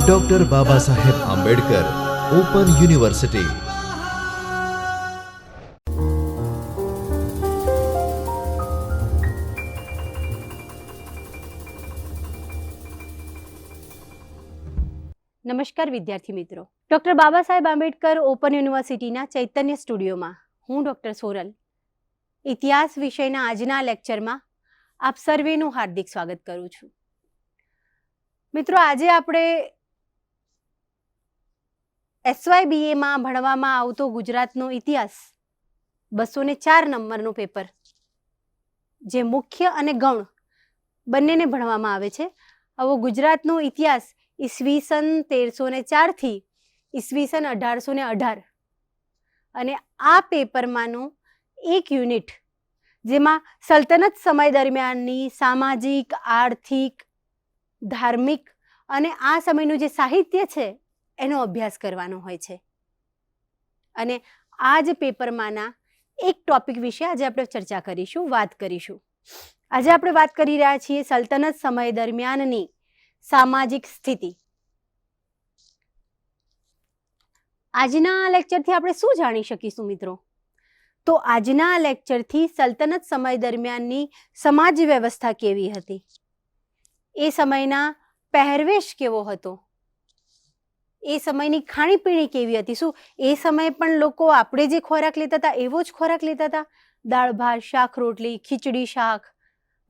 Doctor Baba Saheb Ambedkar open university નમસ્કાર વિદ્યાર્થી મિત્રો. ડોક્ટર બાબા સાહેબ આંબેડકર ઓપન યુનિવર્સિટીના ચૈતન્ય સ્ટુડિયોમાં હું ડૉક્ટર સોરલ. ઇતિહાસ વિષયના આજના લેક્ચરમાં આપ સર્વેનું હાર્દિક સ્વાગત કરું છું. મિત્રો, આજે આપણે એસવાયબીએમાં ભણવામાં આવતો ગુજરાતનો ઇતિહાસ બસો ને ચાર નંબરનું પેપર જે મુખ્ય અને ગૌણ બંનેને ભણવામાં આવે છે. આવો ગુજરાતનો ઇતિહાસ ઈસવીસન તેરસો ને ચારથી ઈસવીસન અઢારસો ને અઢાર. અને આ પેપરમાંનું એક યુનિટ જેમાં સલ્તનત સમય દરમિયાનની સામાજિક, આર્થિક ધાર્મિક અને આ સમયનું જે સાહિત્ય છે, એનો અભ્યાસ કરવાનો હોય છે. અને આ જ પેપરમાંના એક ટોપિક વિશે આજે આપણે ચર્ચા કરીશું, વાત કરીશું. આજે આપણે વાત કરી રહ્યા છીએ સલ્તનત સમય દરમિયાનની સામાજિક સ્થિતિ. આજના લેક્ચરથી આપણે શું જાણી શકીશું મિત્રો? તો આજના લેક્ચરથી સલ્તનત સમય દરમિયાનની સમાજ વ્યવસ્થા કેવી હતી? એ સમયના પહેરવેશ કેવો હતો? એ સમયની ખાણીપીણી કેવી હતી? શું એ સમયે પણ લોકો આપણે જે ખોરાક લેતા હતા, એવો જ ખોરાક લેતા હતા? દાળ, ભાત, શાક, રોટલી, ખીચડી, શાક,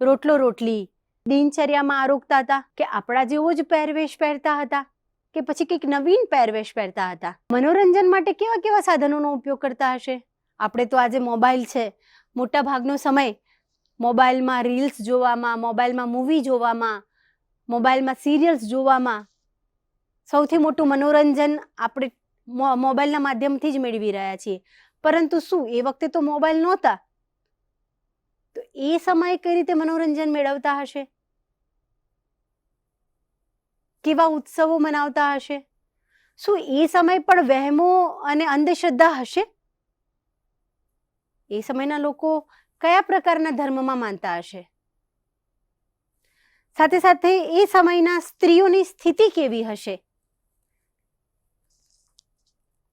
રોટલો, રોટલી, દિનચર્યામાં આરોગતા હતા કે આપણા જેવો જ પહેરવેશ પહેરતા હતા કે પછી કંઈક નવીન પહેરવેશ પહેરતા હતા? મનોરંજન માટે કેવા કેવા સાધનોનો ઉપયોગ કરતા હશે? આપણે તો આજે મોબાઈલ છે. મોટા ભાગનો સમય મોબાઈલમાં રીલ્સ જોવામાં, મોબાઈલમાં મૂવી જોવામાં મોબાઈલમાં સિરિયલ્સ જોવામાં સૌથી મોટું મનોરંજન આપણે મોબાઈલના માધ્યમથી જ મેળવી રહ્યા છીએ. પરંતુ શું, એ વખતે તો મોબાઈલ નહોતા? તો એ સમયે કઈ રીતે મનોરંજન મેળવતા હશે? કેવા ઉત્સવો મનાવતા હશે? શું એ સમય પણ વહેમો અને અંધશ્રદ્ધા હશે? એ સમયના લોકો કયા પ્રકારના ધર્મમાં માનતા હશે? સાથે સાથે એ સમયના સ્ત્રીઓની સ્થિતિ કેવી હશે?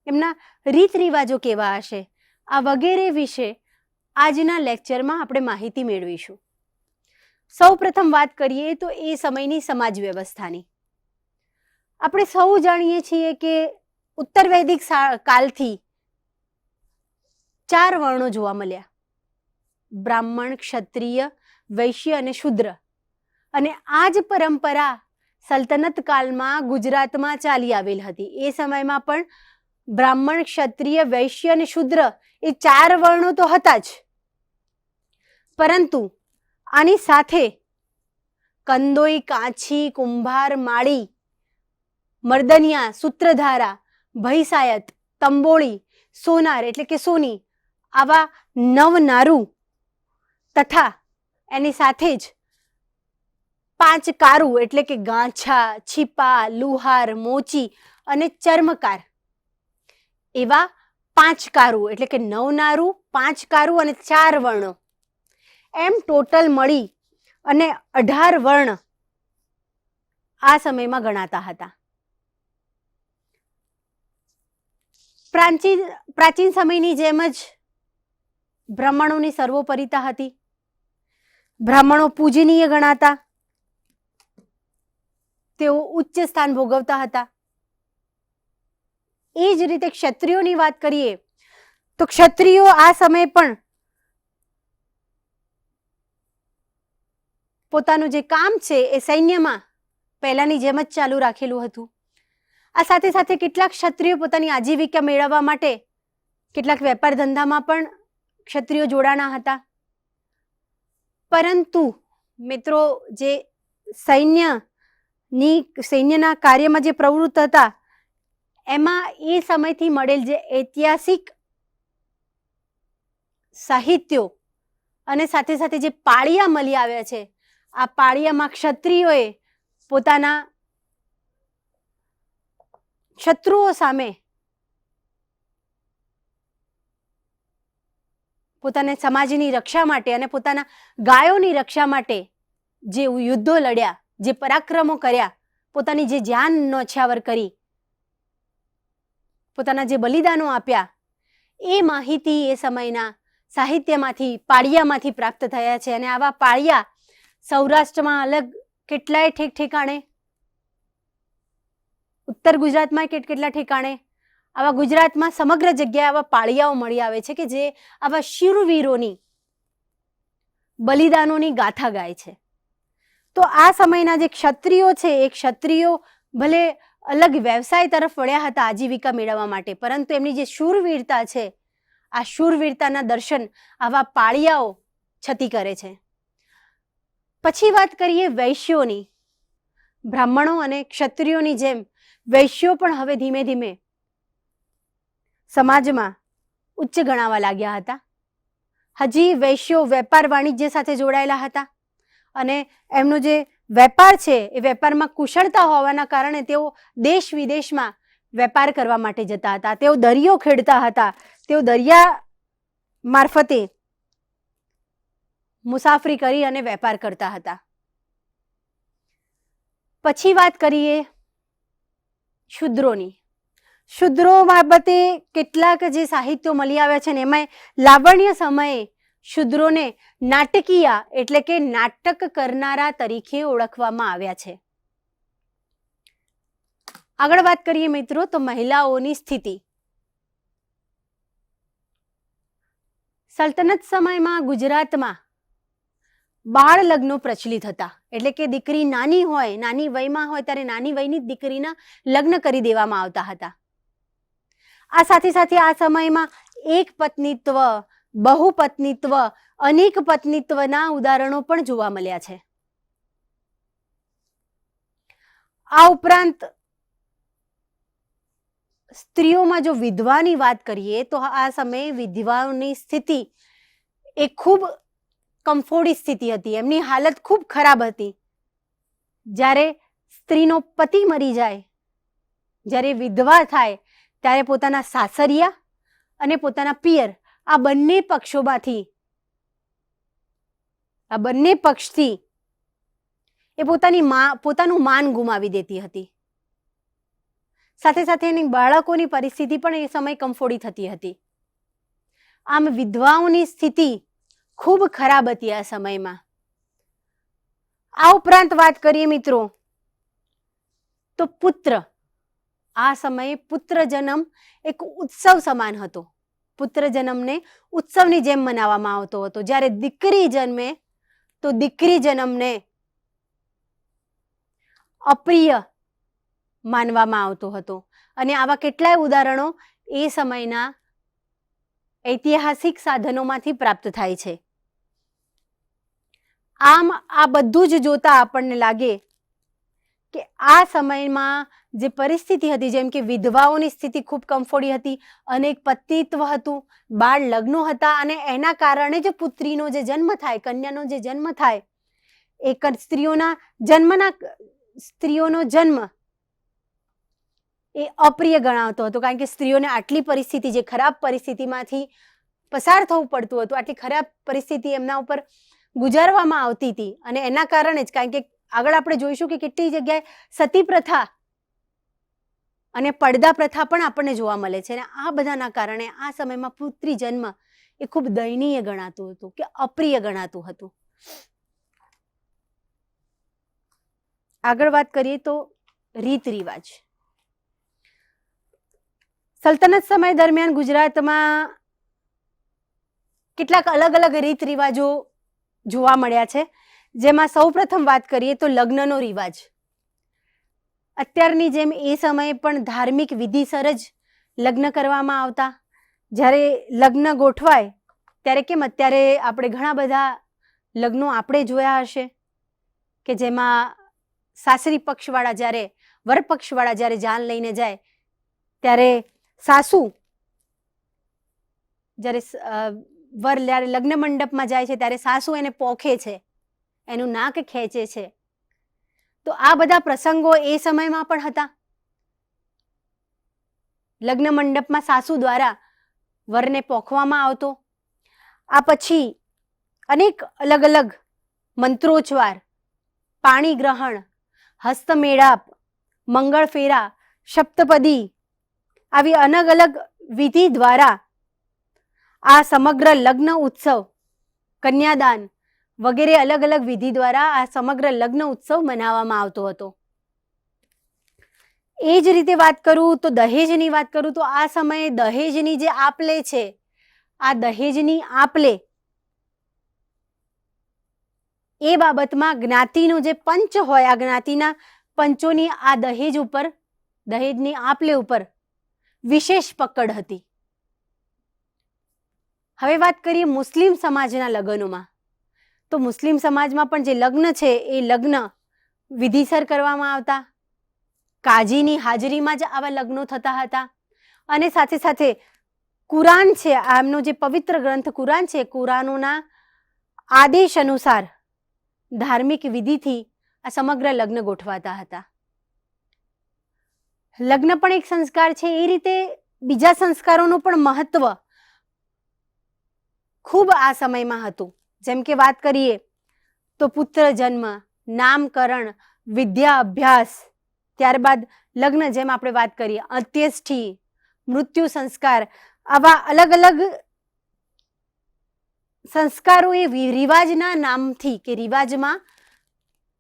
એમના રીત રિવાજો કેવા હશે? આ વગેરે વિશે આજના લેક્ચરમાં આપણે માહિતી મેળવીશું. સૌ પ્રથમ વાત કરીએ તો એ સમયની સમાજ વ્યવસ્થાની. આપણે સૌ જાણીએ છીએ કે ઉત્તર વૈદિક કાલથી ચાર વર્ણો જોવા મળ્યા. બ્રાહ્મણ, ક્ષત્રિય, વૈશ્ય અને શુદ્ર. અને આ જ પરંપરા સલ્તનત કાળમાં ગુજરાતમાં ચાલી આવેલ હતી. એ સમયમાં પણ બ્રાહ્મણ, ક્ષત્રિય, વૈશ્ય અને શુદ્ર એ ચાર વર્ણો તો હતા જ. પરંતુ આની સાથે કંદોઈ, કાંછી, કુંભાર, માળી, મર્દનિયા, સૂત્રધારા, ભૈસાયત, તંબોળી, સોનાર એટલે કે સોની આવા નવનારું તથા એની સાથે જ પાંચ કારું એટલે કે ગાંછા, છીપા, લુહાર, મોચી અને ચર્મકાર. એવા પાંચ કારું એટલે કે નવનારું પાંચ કારું અને ચાર વર્ણો. એમ ટોટલ મળી અને અઢાર વર્ણ આ સમયમાં ગણાતા હતા. પ્રાચીન પ્રાચીન સમયની જેમ જ બ્રાહ્મણોની સર્વોપરિતા હતી. બ્રાહ્મણો પૂજનીય ગણાતા. તેઓ ઉચ્ચ સ્થાન ભોગવતા હતા. એ જ રીતે ક્ષત્રિયોની વાત કરીએ, તો ક્ષત્રિયો આ સમયે પણ પોતાનું જે કામ છે એ સૈન્યમાં પહેલાની જેમ જ ચાલુ રાખેલું હતું. આ સાથે સાથે કેટલાક ક્ષત્રિયો પોતાની આજીવિકા મેળવવા માટે કેટલાક વેપાર ધંધામાં પણ ક્ષત્રિયો જોડાણા હતા. પરંતુ મિત્રો, જે સૈન્યની સૈન્યના કાર્યમાં જે પ્રવૃત્ત હતા, એમાં એ સમયથી મળેલ જે ઐતિહાસિક સાહિત્યો અને સાથે સાથે જે પાળિયા મળી આવ્યા છે, આ પાળિયામાં ક્ષત્રિયોએ પોતાના શત્રુઓ સામે પોતાને સમાજની રક્ષા માટે અને પોતાના ગાયોની રક્ષા માટે જે યુદ્ધો લડ્યા. જે પરાક્રમો કર્યા, પોતાની જે જાન નોછાવર કરી, પોતાના જે બલિદાનો આપ્યા, એ માહિતી એ સમયના સાહિત્યમાંથી, પાળિયામાંથી પ્રાપ્ત થયા છે અને આવા પાળિયા સૌરાષ્ટ્રમાં અલગ કેટલાય ઠેક ઠેકાણે, ઉત્તર ગુજરાતમાં કેટ, કેટલા ઠેકાણે, આવા ગુજરાતમાં સમગ્ર જગ્યાએ આવા પાળિયાઓ મળી આવે છે કે જે આવા શિરવીરોની બલિદાનોની ગાથા ગાય છે. તો આ સમયના જે ક્ષત્રિયો છે, એ ક્ષત્રિયો ભલે અલગ વ્યવસાય તરફ વળ્યા હતા આજીવિકા મેળવવા માટે, પરંતુ એમની જે શૂરવીરતા છે, આ શૂરવીરતાના દર્શન આવા પાળિયાઓ છતી કરે છે. પછી વાત કરીએ વૈશ્યોની. બ્રાહ્મણો અને ક્ષત્રિયોની જેમ, વૈશ્યો પણ હવે ધીમે ધીમે સમાજમાં ઉચ્ચ ગણાવા લાગ્યા હતા. હજી વૈશ્યો વેપાર વાણિજ્ય સાથે જોડાયેલા હતા. અને એમનો જે વેપાર છે, એ વેપારમાં કુશળતા હોવાના કારણે તેઓ દેશ વિદેશમાં વેપાર કરવા માટે જતા હતા. તેઓ દરિયો ખેડતા હતા. તેઓ દરિયા મારફતે મુસાફરી કરી અને વેપાર કરતા હતા. પછી વાત કરીએ શુદ્રોની. શુદ્રો બાબતે કેટલાક જે સાહિત્યો મળી આવ્યા છે ને એમાં લાવણ્ય સમયે શુદ્રોને નાટકીય એટલે કે નાટક કરનારા તરીકે ઓળખવામાં આવ્યા છે. આગળ વાત કરીએ મિત્રો તો મહિલાઓની સ્થિતિ. સલ્તનત સમયમાં ગુજરાતમાં બાળ લગ્નો પ્રચલિત હતા. એટલે કે દીકરી નાની હોય, નાની વયમાં હોય ત્યારે નાની વયની દીકરીના લગ્ન કરી દેવામાં આવતા હતા. આ સાથે સાથે આ સમયમાં એક પત્નીત્વ બહુપત્નીત્વ, અનેક પત્નીત્વના ઉદાહરણો પણ જોવા મળ્યા છે. આ ઉપરાંત સ્ત્રીઓમાં જો વિધવાની વાત કરીએ તો આ સમયે વિધવાઓની સ્થિતિ એ ખૂબ કમ્ફોર્ડી સ્થિતિ હતી. એમની હાલત ખૂબ ખરાબ હતી. જ્યારે સ્ત્રીનો પતિ મરી જાય, જ્યારે વિધવા થાય, ત્યારે પોતાના સાસરિયા અને પોતાના પિયર આ બંને પક્ષોમાંથી, આ બંને પક્ષથી એ પોતાની મા, પોતાનું માન ગુમાવી દેતી હતી. સાથે સાથે એની બાળકોની પરિસ્થિતિ પણ એ સમય કમફોડી થતી હતી. આમ વિધવાઓની સ્થિતિ ખૂબ ખરાબ હતી આ સમયમાં. આ ઉપરાંત વાત કરીએ મિત્રો, તો પુત્ર, આ સમયે પુત્ર જન્મ એક ઉત્સવ સમાન હતો. પુત્ર જન્મને ઉત્સવની જેમ મનાવવામાં આવતો હતો. જ્યારે દીકરી જન્મે, તો દીકરી જન્મને અપ્રિય માનવામાં આવતો હતો. અને આવા કેટલાય ઉદાહરણો એ સમયના ઐતિહાસિક સાધનોમાંથી પ્રાપ્ત થાય છે. આમ આ બધું જ જોતા આપણને લાગે કે આ સમયમાં જે પરિસ્થિતિ હતી, જેમ કે વિધવાઓની સ્થિતિ ખૂબ કમફોડી હતી, અનેક પતિત્વ હતું, બાળ લગ્નો હતા અને એના કારણે જ પુત્રીનો જે જન્મ થાય, કન્યાનો જે જન્મ થાય, એક સ્ત્રીઓના જન્મના, સ્ત્રીઓનો જન્મ એ અપ્રિય ગણાતો હતો, કારણ કે સ્ત્રીઓને આટલી પરિસ્થિતિ, જે ખરાબ પરિસ્થિતિમાંથી પસાર થવું પડતું હતું, આટલી ખરાબ પરિસ્થિતિ એમના ઉપર ગુજારવામાં આવતી હતી. અને એના કારણે જ, કારણ કે આગળ આપણે જોઈશું કે કેટલી જગ્યાએ સતી પ્રથા અને પડદા પ્રથા પણ આપણને જોવા મળે છે. અને આ બધાના કારણે આ સમયમાં પુત્રી જન્મ એ ખૂબ દયનીય ગણાતું હતું કે અપ્રિય ગણાતું હતું. આગળ વાત કરીએ તો રીત રિવાજ. સલ્તનત સમય દરમિયાન ગુજરાતમાં કેટલાક અલગ અલગ રીત રિવાજો જોવા મળ્યા છે. જેમાં સૌપ્રથમ વાત કરીએ તો લગ્નનો રિવાજ. અત્યારની જેમ એ સમયે પણ ધાર્મિક વિધિસર જ લગ્ન કરવામાં આવતા. જ્યારે લગ્ન ગોઠવાય, ત્યારે કેમ? અત્યારે આપણે ઘણા બધા લગ્નો આપણે જોયા હશે કે જેમાં સાસરી પક્ષવાળા જ્યારે, વરપક્ષવાળા જ્યારે જાન લઈને જાય, ત્યારે સાસુ જ્યારે વર જ્યારે લગ્ન મંડપમાં જાય છે, ત્યારે સાસુ એને પોખે છે, એનું નાક ખેંચે છે. તો આ બધા પ્રસંગો એ સમયમાં પણ હતા. લગ્ન મંડપમાં સાસુ દ્વારા વરને પોખવામાં આવતો. આ પછી અનેક અલગ અલગ મંત્રોચ્ચાર પાણી ગ્રહણ, હસ્તમેળાપ, મંગળ ફેરા, સપ્તપદી આવી અલગ અલગ વિધિ દ્વારા આ સમગ્ર લગ્ન ઉત્સવ, કન્યાદાન વગેરે અલગ અલગ વિધિ દ્વારા આ સમગ્ર લગ્ન ઉત્સવ મનાવવામાં આવતો હતો. એ જ રીતે વાત કરું તો દહેજની વાત કરું તો આ સમયે દહેજની જે આપલે છે, આ દહેજની આપલે એ બાબતમાં જ્ઞાતિનો જે પંચ હોય, આ જ્ઞાતિના પંચોની આ દહેજ ઉપર, દહેજની આપલે ઉપર વિશેષ પકડ હતી. હવે વાત કરીએ મુસ્લિમ સમાજના લગ્નોમાં. તો મુસ્લિમ સમાજમાં પણ જે લગ્ન છે, એ લગ્ન વિધિસર કરવામાં આવતા. કાજીની હાજરીમાં જ આવા લગ્નો થતા હતા. અને સાથે સાથે કુરાન છે, આમનો જે પવિત્ર ગ્રંથ કુરાન છે, કુરાનોના આદેશ અનુસાર ધાર્મિક વિધિથી આ સમગ્ર લગ્ન ગોઠવાતા હતા. લગ્ન પણ એક સંસ્કાર છે, એ રીતે બીજા સંસ્કારોનું પણ મહત્વ ખૂબ આ સમયમાં હતું. જેમ કે વાત કરીએ તો પુત્ર જન્મ, નામકરણ, વિદ્યા અભ્યાસ, ત્યારબાદ લગ્ન જેમ આપણે વાત કરીએ, અંત્યેષ્ઠી, મૃત્યુ સંસ્કાર, આવા અલગ અલગ સંસ્કારો એ રિવાજના નામથી કે રિવાજમાં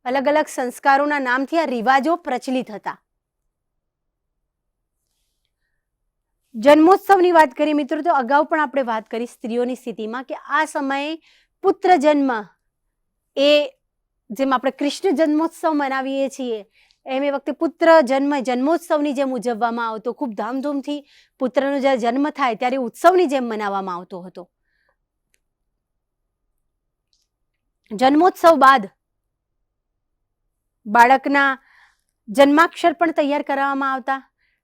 અલગ અલગ સંસ્કારોના નામથી આ રિવાજો પ્રચલિત હતા. જન્મોત્સવની વાત કરીએ મિત્રો, તો અગાઉ પણ આપણે વાત કરી સ્ત્રીઓની સ્થિતિમાં કે આ સમયે પુત્ર જન્મ એ જેમ આપણે કૃષ્ણ જન્મોત્સવ મનાવીએ છીએ, એમ એ વખતે પુત્ર જન્મ જન્મોત્સવની જેમ ઉજવવામાં આવતો, ખૂબ ધામધૂમથી પુત્રનો જ્યારે જન્મ થાય ત્યારે ઉત્સવની જેમ મનાવવામાં આવતો હતો. જન્મોત્સવ બાદ બાળકના જન્માક્ષર પણ તૈયાર કરવામાં આવતા.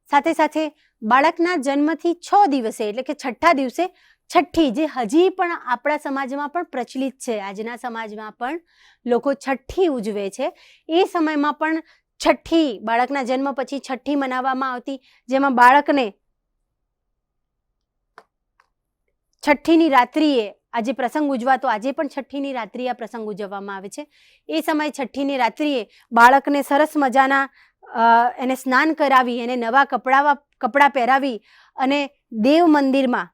સાથે સાથે બાળકના જન્મથી છ દિવસે એટલે કે છઠ્ઠા દિવસે છઠ્ઠી, જે હજી પણ આપણા સમાજમાં પણ પ્રચલિત છે, આજના સમાજમાં પણ લોકો છઠ્ઠી ઉજવે છે. એ સમયમાં પણ છઠ્ઠી, બાળકના જન્મ પછી છઠ્ઠી મનાવવામાં આવતી, જેમાં બાળકને છઠ્ઠીની રાત્રિએ આજે પ્રસંગ ઉજવાતો આજે પણ છઠ્ઠીની રાત્રિએ આ પ્રસંગ ઉજવવામાં આવે છે. એ સમયે છઠ્ઠીની રાત્રિએ બાળકને સરસ મજાના એને સ્નાન કરાવી, એને નવા કપડા કપડાં પહેરાવી અને દેવ મંદિરમાં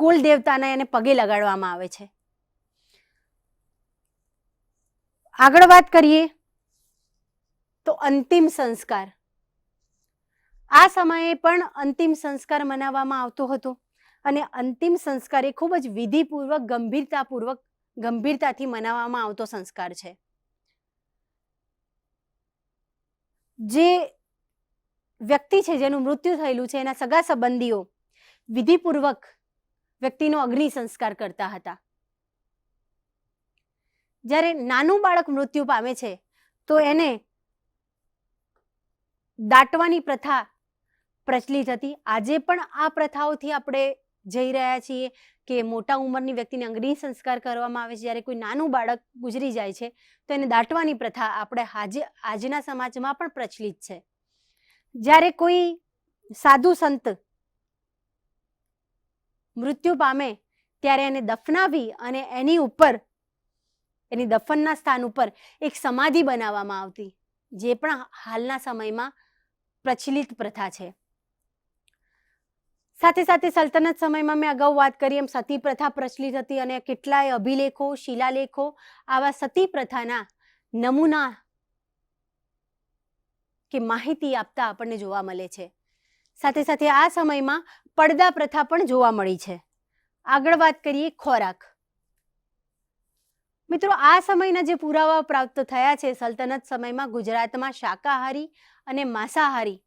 કુલ દેવતાને એને પગે લગાડવામાં આવે છે. આગળ વાત કરીએ તો અંતિમ સંસ્કાર. આ સમયે પણ અંતિમ સંસ્કાર મનાવવામાં આવતો હતો અને અંતિમ સંસ્કાર એ ખૂબ જ વિધિપૂર્વક, ગંભીરતાપૂર્વક, ગંભીરતાથી મનાવવામાં આવતો સંસ્કાર છે. જે વ્યક્તિ છે જેનું મૃત્યુ થયેલું છે એના સગા સંબંધીઓ વિધિપૂર્વક વ્યક્તિનો અગ્નિ સંસ્કાર કરતા હતા. જ્યારે નાનું બાળક મૃત્યુ પામે છે, તો એને દાટવાની પ્રથા પ્રચલિત હતી. આજે પણ આ પ્રથાઓથી આપણે જઈ રહ્યા છીએ કે મોટા ઉંમરની વ્યક્તિને અગ્નિ સંસ્કાર કરવામાં આવે છે. જ્યારે કોઈ નાનું બાળક ગુજરી જાય છે, તો એને દાટવાની પ્રથા આપણે આજે, આજના સમાજમાં પણ પ્રચલિત છે. જ્યારે કોઈ સાધુ સંત મૃત્યુ પામે ત્યારે એને દફનાવી અને એની ઉપર, એની દફનના સ્થાન ઉપર એક સમાધિ બનાવવામાં આવતી, જે પણ હાલના સમયમાં પ્રચલિત પ્રથા છે. સાથે સાથે સલ્તનત સમયમાં મેં અગાઉ વાત કરી એમ સતી પ્રથા પ્રચલિત હતી અને કેટલાય અભિલેખો, શિલાલેખો આવા સતી પ્રથાના નમૂના કે માહિતી આપતા આપણને જોવા મળે છે. સાથે સાથે આ સમયમાં પડદા પ્રથા પણ જોવા મળી છે. આગળ વાત કરીએ ખોરાક. મિત્રો, આ સમયના જે પુરાવા પ્રાપ્ત થયા છે, સલ્તનત સમયમાં ગુજરાતમાં શાકાહારી અને માંસાહારી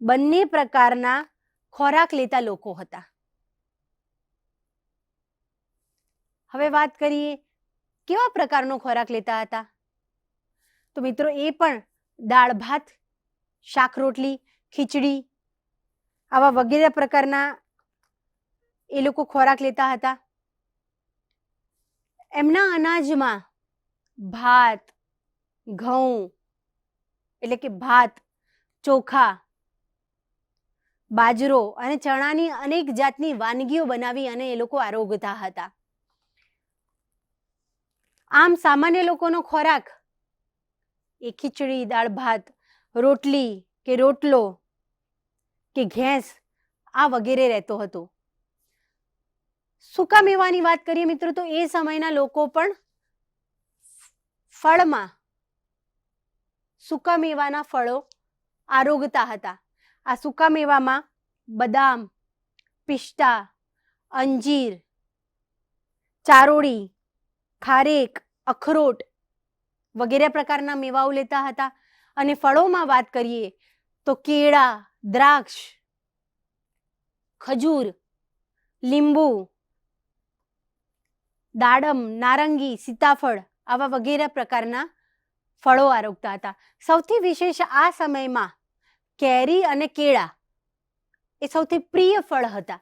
બંને પ્રકારના ખોરાક લેતા લોકો હતા. હવે વાત કરીએ કેવા પ્રકારનો ખોરાક લેતા હતા? તો મિત્રો, એ પણ દાળ ભાત શાક રોટલી ખીચડી આવા વગેરે પ્રકારના એ લોકો ખોરાક લેતા હતા. એમના અનાજમાં ભાત, ઘઉં, એટલે કે ભાત, ચોખા, બાજરો અને ચણાની અનેક જાતની વાનગીઓ બનાવી અને એ લોકો આરોગતા હતા. આમ સામાન્ય લોકોનો ખોરાક એ ખીચડી, દાળ ભાત, રોટલી કે રોટલો કે ઘેંસ આ વગેરે રહેતો હતો. સૂકા મેવાની વાત કરીએ મિત્રો? તો એ સમયના લોકો પણ ફળમાં સૂકા મેવાના ફળો આરોગતા હતા. આ સૂકા મેવામાં બદામ, પિસ્તા, અંજીર, ચારોળી, ખારેક, અખરોટ વગેરે પ્રકારના મેવાઓ લેતા હતા. અને ફળોમાં વાત કરીએ તો કેળા, દ્રાક્ષ, ખજૂર, લીંબુ, દાડમ, નારંગી, સીતાફળ આવા વગેરે પ્રકારના ફળો આરોગતા હતા. સૌથી વિશેષ આ સમયમાં કેરી અને કેળા એ સૌથી પ્રિય ફળ હતા.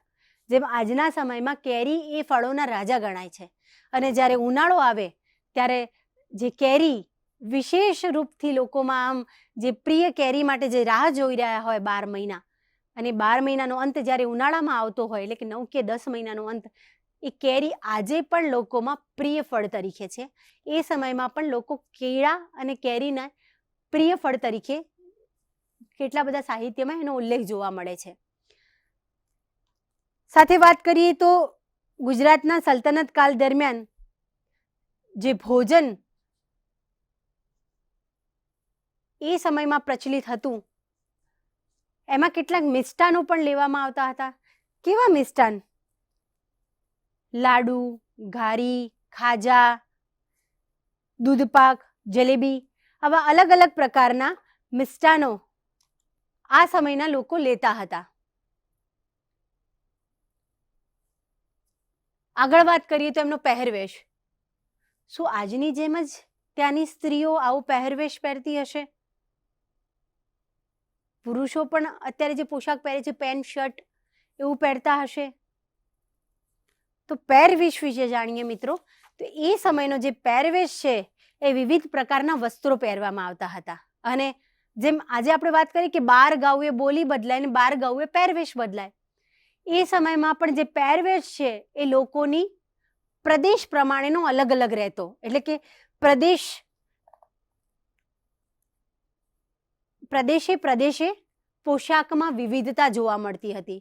જેમ આજના સમયમાં કેરી એ ફળોના રાજા ગણાય છે. અને જ્યારે ઉનાળો આવે ત્યારે જે કેરી વિશેષ રૂપથી લોકોમાં આમ જે પ્રિય કેરી માટે જે રાહ જોઈ રહ્યા હોય બાર મહિના, અને બાર મહિનાનો અંત જ્યારે ઉનાળામાં આવતો હોય, એટલે કે નવ કે દસ મહિનાનો અંત, એ કેરી આજે પણ લોકોમાં પ્રિય ફળ તરીકે છે. એ સમયમાં પણ લોકો કેળા અને કેરીના પ્રિય ફળ તરીકે કેટલા બધા સાહિત્યમાં એનો ઉલ્લેખ જોવા મળે છે. સાથે વાત કરીએ તો ગુજરાતના સલ્તનત કાળ દરમિયાન જે ભોજન એ સમયમાં પ્રચલિત હતું. એમાં કેટલાક મિષ્ટાનો પણ લેવામાં આવતા હતા. કેવા મિષ્ટાન? લાડુ, ઘારી, ખાજા, દૂધપાક, જલેબી, આવા અલગ અલગ પ્રકારના મિષ્ટાનો આ સમયના લોકો લેતા હતા. આગળ વાત કરીએ તો એમનો પહેરવેશ. શું આજની જેમ જ ત્યાંની સ્ત્રીઓ આવો પહેરવેશ પહેરતી હશે? પુરુષો પણ અત્યારે જે પોશાક પહેરે છે પેન્ટ શર્ટ એવું પહેરતા હશે? તો પહેરવેશ વિશે જાણીએ મિત્રો. તો એ સમયનો જે પહેરવેશ છે, એ વિવિધ પ્રકારના વસ્ત્રો પહેરવામાં આવતા હતા. અને જેમ આજે આપણે વાત કરીએ કે બાર ગાઉએ બોલી બદલાય ને બાર ગાઉએ પહેરવેશ બદલાય. એ સમયમાં પણ જે પહેરવેશ છે, એ લોકોની પ્રદેશ પ્રમાણેનો અલગ અલગ રહેતો. એટલે કે પ્રદેશ પ્રદેશે પ્રદેશે પોશાકમાં વિવિધતા જોવા મળતી હતી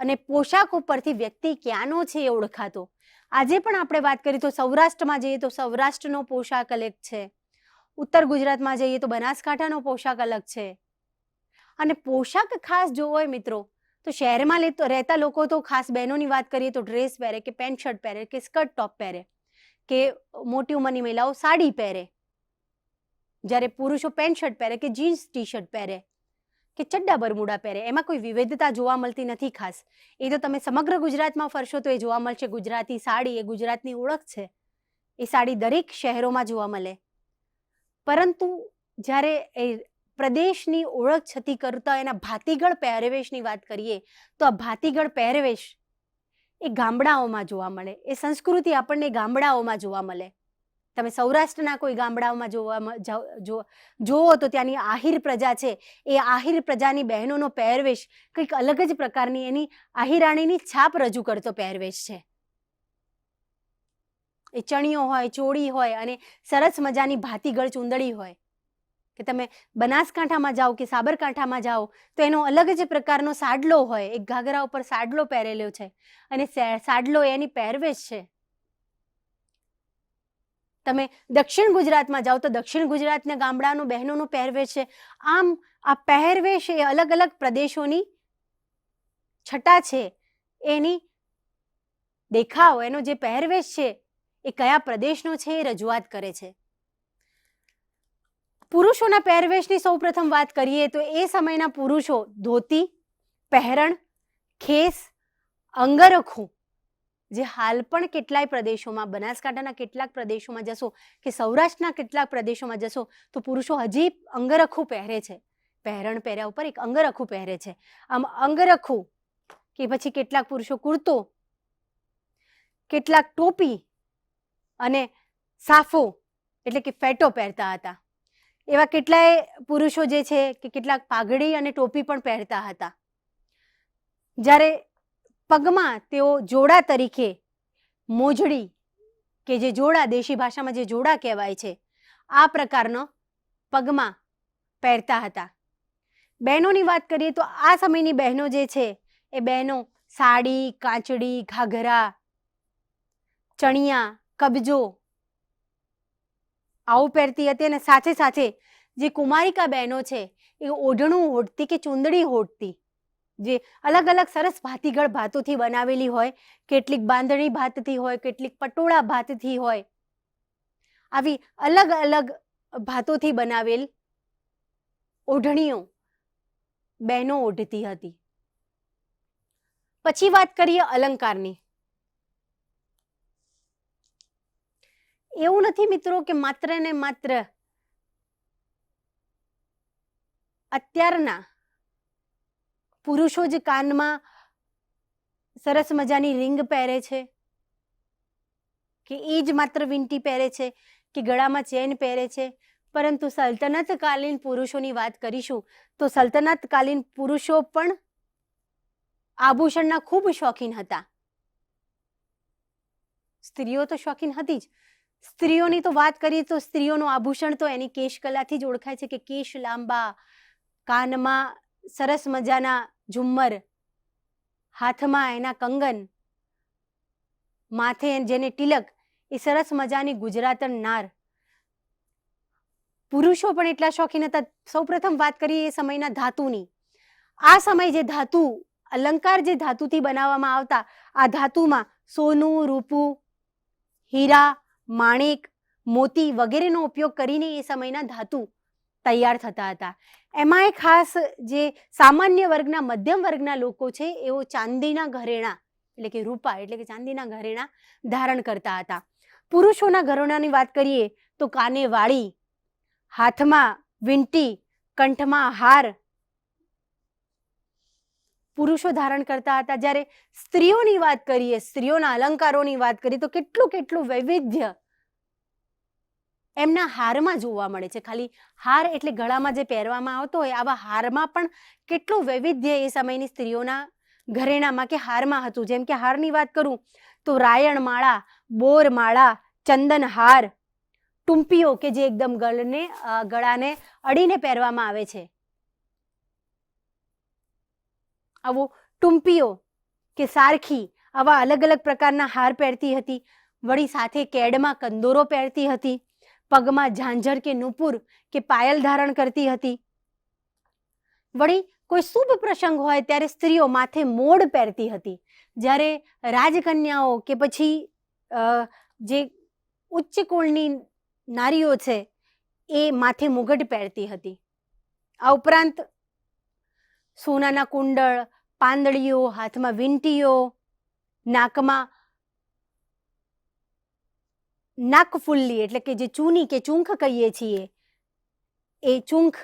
અને પોશાક ઉપરથી વ્યક્તિ ક્યાંનો છે એ ઓળખાતો. આજે પણ આપણે વાત કરીએ તો સૌરાષ્ટ્રમાં જઈએ તો સૌરાષ્ટ્રનો પોશાક અલગ છે. ઉત્તર ગુજરાતમાં જઈએ તો બનાસકાંઠાનો પોશાક અલગ છે. અને પોશાક ખાસ જોવો હોય મિત્રો, તો શહેરમાં લેતો રહેતા લોકો તો ખાસ બહેનોની વાત કરીએ તો ડ્રેસ પહેરે કે પેન્ટ શર્ટ પહેરે કે સ્કર્ટ ટોપ પહેરે, કે મોટી ઉંમરની મહિલાઓ સાડી પહેરે. જ્યારે પુરુષો પેન્ટ શર્ટ પહેરે કે જીન્સ ટી શર્ટ પહેરે કે ચડ્ડા બરમુડા પહેરે, એમાં કોઈ વિવિધતા જોવા મળતી નથી ખાસ. એ તો તમે સમગ્ર ગુજરાતમાં ફરશો તો એ જોવા મળશે. ગુજરાતી સાડી એ ગુજરાતની ઓળખ છે. એ સાડી દરેક શહેરોમાં જોવા મળે. પરંતુ જ્યારે એ પ્રદેશની ઓળખ છતી કરતા એના ભાતીગળ પહેરવેશની વાત કરીએ, તો આ ભાતીગળ પહેરવેશ એ ગામડાઓમાં જોવા મળે. એ સંસ્કૃતિ આપણને ગામડાઓમાં જોવા મળે. તમે સૌરાષ્ટ્રના કોઈ ગામડાઓમાં જોવા જાઓ- તો ત્યાંની આહિર પ્રજા છે. એ આહિર પ્રજાની બહેનોનો પહેરવેશ કંઈક અલગ જ પ્રકારની એની આહિરાણીની છાપ રજૂ કરતો પહેરવેશ છે. એ ચણિયો હોય, ચોળી હોય અને સરસ મજાની ભાતીગળ ચૂંદડી હોય. કે તમે બનાસકાંઠામાં જાઓ કે સાબરકાંઠામાં જાઓ, તો એનો અલગ જ પ્રકારનો સાડલો હોય. એક ઘાઘરા ઉપર સાડલો પહેરેલો છે અને સાડલો એની પહેરવેશ છે. તમે દક્ષિણ ગુજરાતમાં જાઓ તો દક્ષિણ ગુજરાતના ગામડાનું બહેનોનો પહેરવેશ છે. આમ આ પહેરવેશ એ અલગ અલગ પ્રદેશોની છટા છે. એની દેખાવ, એનો જે પહેરવેશ છે, એ કયા પ્રદેશનો છે એ રજૂઆત કરે છે. પુરુષોના પહેરવેશની સૌપ્રથમ વાત કરીએ તો એ સમયના પુરુષો ધોતી, પહેરણ, ખેસ, અંગરખું જે હાલ પણ કેટલાય પ્રદેશોમાં, બનાસકાંઠાના કેટલાક પ્રદેશોમાં જશો કે સૌરાષ્ટ્રના કેટલાક પ્રદેશોમાં જશો, તો પુરુષો હજી અંગરખું પહેરે છે. પહેરણ પહેર્યા ઉપર એક અંગરખું પહેરે છે. આમ અંગરખું કે પછી કેટલાક પુરુષો કુર્તો, કેટલાક ટોપી અને સાફો એટલે કે ફેટો પહેરતા હતા. એવા કેટલાય પુરુષો જે છે કે કેટલાક પાઘડી અને ટોપી પણ પહેરતા હતા. જ્યારે પગમાં તેઓ જોડા તરીકે મોજડી કે જે જોડા દેશી ભાષામાં જે જોડા કહેવાય છે, આ પ્રકારનો પગમાં પહેરતા હતા. બહેનોની વાત કરીએ તો આ સમયની બહેનો જે છે, એ બહેનો સાડી, કાંચડી, ઘાઘરા, ચણિયા, કબજો આવું પહેરતી હતી અને સાથે સાથે જે કુમારિકા બહેનો છે, એ ઓઢણું ઓઢતી કે ચૂંદડી ઓઢતી જે અલગ અલગ સરસ ભાતીગળ ભાતોથી બનાવેલી હોય, કેટલીક બાંધણી ભાતથી હોય, કેટલીક પટોળા ભાતથી હોય. આવી અલગ અલગ ભાતોથી બનાવેલ ઓઢણીઓ બહેનો ઓઢતી હતી. પછી વાત કરીએ અલંકારની. એવું નથી મિત્રો કે માત્ર ને માત્ર અત્યારના પુરુષો જ કાનમાં સરસ મજાની રિંગ પહેરે છે કે એ જ માત્ર વિંટી પહેરે છે કે ગળામાં ચેન પહેરે છે. પરંતુ સલ્તનતકાલીન પુરુષોની વાત કરીશું તો સલ્તનતકાલીન પુરુષો પણ આભૂષણના ખૂબ શોખીન હતા. સ્ત્રીઓ તો શોખીન હતી જ. સ્ત્રીઓની તો વાત કરીએ તો સ્ત્રીઓનું આભૂષણ તો એની કેશ કલાથી જ ઓળખાય છે કે કેશ લાંબા કાનમાં સરસ મજાના ઝુમ્મર. હાથમાં એના કંગન. માથે જેને તિલક, એ સરસ મજાની ગુજરાતન નાર. પુરુષો પણ એટલા શોખીન હતા. સૌપ્રથમ વાત કરીએ એ સમયના ધાતુની. આ સમય જે ધાતુ, અલંકાર જે ધાતુથી બનાવવામાં આવતા, આ ધાતુમાં સોનું, રૂપું, હીરા, માણેક, મોતી વગેરેનો ઉપયોગ કરીને એ સમયના ધાતુ તૈયાર થતા હતા. એમાંય ખાસ જે સામાન્ય વર્ગના, મધ્યમ વર્ગના લોકો છે, એઓ ચાંદીના ઘરેણા, એટલે કે રૂપા, એટલે કે ચાંદીના ઘરેણા ધારણ કરતા હતા. પુરુષોના ઘરેણાની વાત કરીએ તો કાને વાળી, હાથમાં વીંટી, કંઠમાં હાર પુરુષો ધારણ કરતા હતા. જ્યારે સ્ત્રીઓની વાત કરીએ, સ્ત્રીઓના અલંકારોની વાત કરીએ તો કેટલું કેટલું વૈવિધ્ય એમના હારમાં જોવા મળે છે. ખાલી હાર એટલે ગળામાં જે પહેરવામાં આવતો હોય, આવા હારમાં પણ કેટલું વૈવિધ્ય એ સમયની સ્ત્રીઓના ઘરેણામાં કે હારમાં હતું. જેમ કે હારની વાત કરું તો રાયણ માળા, બોર માળા, ચંદન હાર, ટુંપીઓ કે જે એકદમ ગળને ગળાને અડીને પહેરવામાં આવે છે. આવો ટુંપીઓ કે સારખી આવા અલગ અલગ પ્રકારના હાર પહેરતી હતી. વળી સાથે કેડમાં કંદોરો પહેરતી હતી. પગમાં ઝાંઝર કે નુપુર કે પાયલ ધારણ કરતી હતી. વળી કોઈ શુભ પ્રસંગ હોય ત્યારે સ્ત્રીઓ માથે મોડ પહેરતી હતી. જ્યારે રાજકન્યાઓ કે પછી જે ઉચ્ચ કુળની નારીઓ છે, એ માથે મુગટ પહેરતી હતી. આ ઉપરાંત સોનાના કુંડળ પાંદડીઓ હાથમાં વીંટીઓ નાકમાં નાકફુલ્લી એટલે કે જે ચૂની કે ચૂંખ કહીએ છીએ, એ ચૂંખ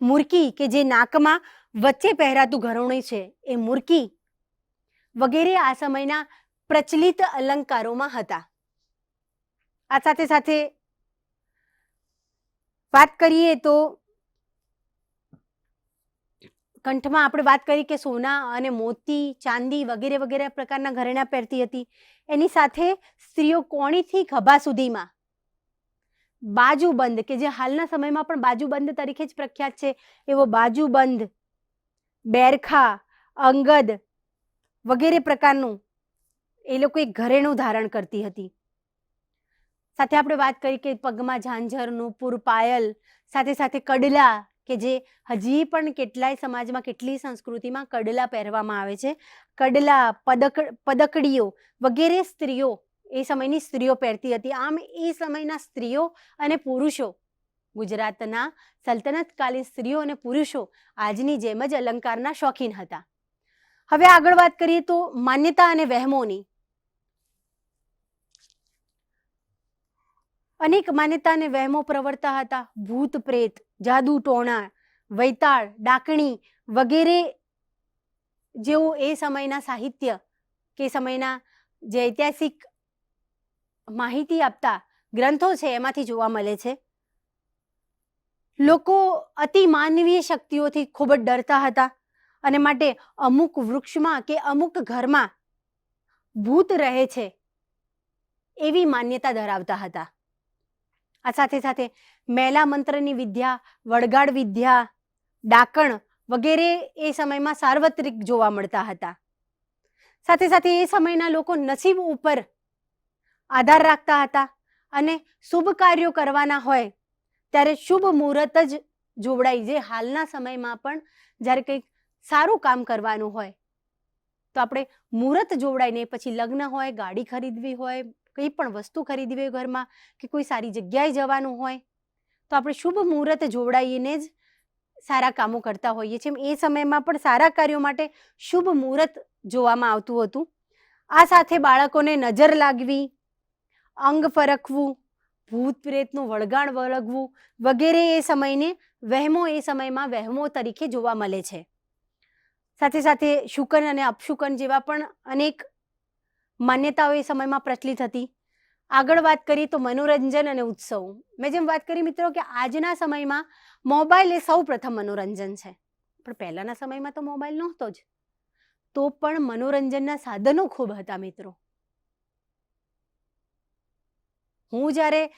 મુરકી કે જે નાકમાં વચ્ચે પહેરાતું ઘરોણી છે, એ મુરકી વગેરે આ સમયના પ્રચલિત અલંકારોમાં હતા. આ સાથે સાથે વાત કરીએ તો કંઠમાં આપણે વાત કરી કે સોના અને મોતી, ચાંદી વગેરે વગેરે પ્રકારના ઘરેણા પહેરતી હતી. એની સાથે સ્ત્રીઓ કોણીથી ખભા સુધીમાં? બાજુબંધ કે જે હાલના સમયમાં પણ બાજુબંધ તરીકે જ પ્રખ્યાત છે, એવો બાજુબંધ બેરખા, અંગદ વગેરે પ્રકારનું એ લોકો એક ઘરેણું ધારણ કરતી હતી. સાથે આપણે વાત કરી કે પગમાં ઝાંઝર નુપુર પાયલ સાથે સાથે કડલા કે જે હજી પણ કેટલાય સમાજમાં કેટલી સંસ્કૃતિમાં કડલા પહેરવામાં આવે છે. કડલા, પદક, પદકડીઓ વગેરે સ્ત્રીઓ એ સમયની સ્ત્રીઓ પહેરતી હતી. આમ એ સમયના સ્ત્રીઓ અને પુરુષો, ગુજરાતના સલ્તનતકાલીન સ્ત્રીઓ અને પુરુષો આજની જેમ જ અલંકારના શોખીન હતા. હવે આગળ વાત કરીએ તો માન્યતા અને વહેમોની. અનેક માન્યતા અને વહેમો પ્રવર્તા હતા. ભૂત પ્રેત જાદુ ટોણા, વૈતાળ, ડાકણી વગેરે જેવું એ સમયના સાહિત્ય કે સમયના જે ઐતિહાસિક માહિતી આપતા ગ્રંથો છે એમાંથી જોવા મળે છે. લોકો અતિ માનવીય શક્તિઓથી ખૂબ જ ડરતા હતા અને માટે અમુક વૃક્ષમાં કે અમુક ઘરમાં ભૂત રહે છે એવી માન્યતા ધરાવતા હતા. આ સાથે સાથે મેલા મંત્રની વિદ્યા વડગાડ વિદ્યા, ડાકણ વગેરે એ સમયમાં સાર્વત્રિક જોવા મળતા હતા. સાથે સાથે એ સમયના લોકો નસીબ ઉપર આધાર રાખતા હતા અને શુભ કાર્યો કરવાના હોય ત્યારે શુભ મુહૂર્ત જ જોવડાય જે હાલના સમયમાં પણ જ્યારે કંઈક સારું કામ કરવાનું હોય તો આપણે મુહૂર્ત જોવડાઈને પછી લગ્ન હોય, ગાડી ખરીદવી હોય કંઈ પણ વસ્તુ ખરીદવી હોય ઘરમાં કે કોઈ સારી જગ્યાએ જવાનું હોય, તો આપણે શુભ મુહૂર્ત જોવડાવીને જ સારા કામો કરતા હોઈએ છીએ. એ સમયમાં પણ સારા કાર્યો માટે શુભ મુહૂર્ત જોવામાં આવતું હતું. આ સાથે બાળકોને નજર લાગવી, અંગ ફરકવું, ભૂત પ્રેતનું વળગાણ વળગવું વગેરે એ સમયને વહેમો એ સમયમાં વહેમો તરીકે જોવા મળે છે. સાથે સાથે શુકન અને અપશુકન જેવા પણ અનેક માન્યતાઓ એ સમયમાં પ્રચલિત હતી. આગળ વાત કરી તો મનોરંજન અને ઉત્સવ. મેં જેમ વાત કરી મિત્રો કે આજના સમયમાં મોબાઈલ એ સૌ પ્રથમ મનોરંજન છે. પણ પહેલાંના સમયમાં તો મોબાઈલ નહોતો જ. તો પણ મનોરંજનના સાધનો ખૂબ હતા મિત્રો. હું જ્યારે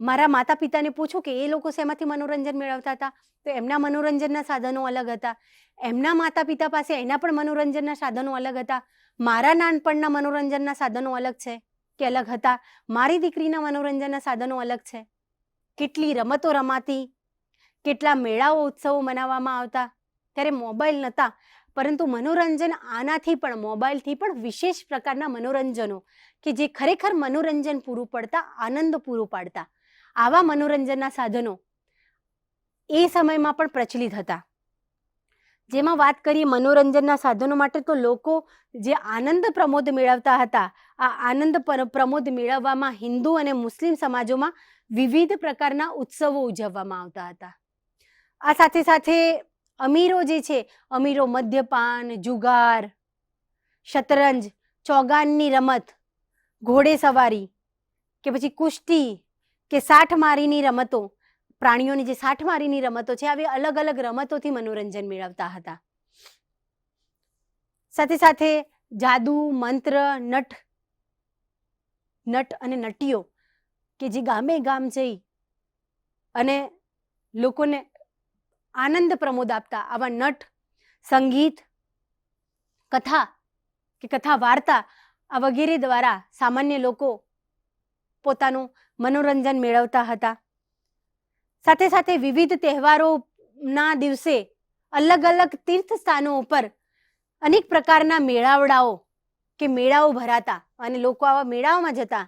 મારા માતા પિતાને પૂછું કે એ લોકો શેમાંથી મનોરંજન મેળવતા હતા, તો એમના મનોરંજનના સાધનો અલગ હતા. એમના માતા પિતા પાસે એના પણ મનોરંજનના સાધનો અલગ હતા. મારા નાનપણના મનોરંજનના સાધનો અલગ છે કે અલગ હતા? મારી દીકરીના મનોરંજનના સાધનો અલગ છે. કેટલી રમતો રમાતી? કેટલા મેળાઓ, ઉત્સવો મનાવવામાં આવતા? ત્યારે મોબાઈલ નહોતા પરંતુ મનોરંજન આનાથી પણ, મોબાઈલથી પણ વિશેષ પ્રકારના મનોરંજનો કે જે ખરેખર મનોરંજન પૂરું પડતા, આનંદ પૂરું પાડતા. આવા મનોરંજનના સાધનો એ સમયમાં પણ પ્રચલિત હતા. જેમાં વાત કરીએ મનોરંજનના સાધનો માટે તો લોકો જે આનંદ પ્રમોદ મેળવતા હતા, આ આનંદ પ્રમોદ મેળવવામાં હિન્દુ અને મુસ્લિમ સમાજોમાં વિવિધ પ્રકારના ઉત્સવો ઉજવવામાં આવતા હતા. આ સાથે સાથે અમીરો જે છે, અમીરો મદ્યપાન, જુગાર, શતરંજ, ચોગાનની રમત ઘોડે સવારી કે પછી કુસ્તી કે સાઠ મારીની રમતો પ્રાણીઓની જે સાઠમારીની રમતો છે, આવી અલગ અલગ રમતોથી મનોરંજન મેળવતા હતા. સાથે સાથે જાદુ, મંત્ર, નટ નટ અને નટીઓ કે જે ગામે ગામ જઈ અને લોકોને આનંદ પ્રમોદ આપતા, આવા નટ, સંગીત, કથા કે કથા વાર્તા, આ વગેરે દ્વારા સામાન્ય લોકો પોતાનું મનોરંજન મેળવતા હતા. સાથે સાથે વિવિધ તહેવારોના દિવસે અલગ અલગ તીર્થ સ્થાનો ઉપર અનેક પ્રકારના મેળાવડાઓ કે મેળાઓ ભરાતા અને લોકો આવા મેળાઓમાં જતા.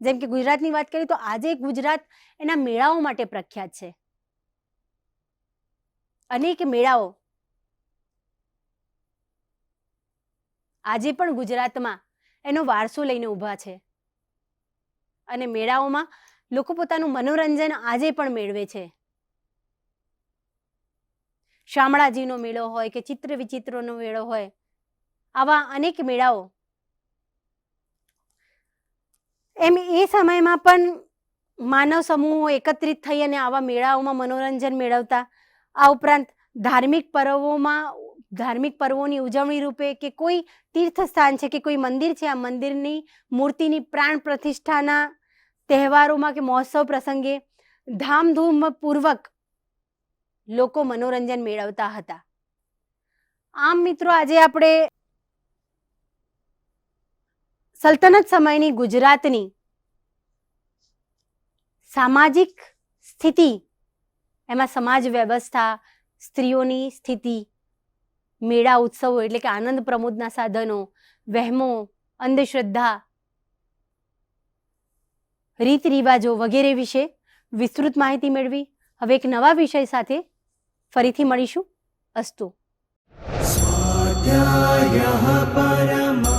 જેમ કે ગુજરાતની વાત કરીએ તો આજે ગુજરાત એના મેળાઓ માટે પ્રખ્યાત છે. અનેક મેળાઓ આજે પણ ગુજરાતમાં એનો વારસો લઈને ઊભા છે. અને મેળાઓમાં લોકો પોતાનું મનોરંજન આજે પણ મેળવે છે. શામળાજીનો મેળો હોય કે ચિત્ર વિચિત્રનો મેળો હોય, આવા અનેક મેળાઓ. એમ એ સમયમાં પણ માનવ સમૂહો એકત્રિત થઈ અને આવા મેળાઓમાં મનોરંજન મેળવતા. આ ઉપરાંત ધાર્મિક પર્વોમાં, ધાર્મિક પર્વોની ઉજવણી રૂપે કે કોઈ તીર્થસ્થાન છે કે કોઈ મંદિર છે, આ મંદિરની મૂર્તિની પ્રાણ પ્રતિષ્ઠાના તહેવારોમાં કે મહોત્સવ પ્રસંગે ધામધૂમપૂર્વક લોકો મનોરંજન મેળવતા હતા. આમ મિત્રો આજે આપણે સલ્તનત સમયની ગુજરાતની સામાજિક સ્થિતિ, એમાં સમાજ વ્યવસ્થા, સ્ત્રીઓની સ્થિતિ, મેળા ઉત્સવો એટલે કે આનંદ પ્રમોદના સાધનો, વહેમો, અંધશ્રદ્ધા રીત રિવાજો વગેરે વિશે વિસ્તૃત માહિતી મેળવી. હવે એક નવા વિષય સાથે ફરીથી મળીશું. અસ્તુ. સ્વાધ્યાય પરમા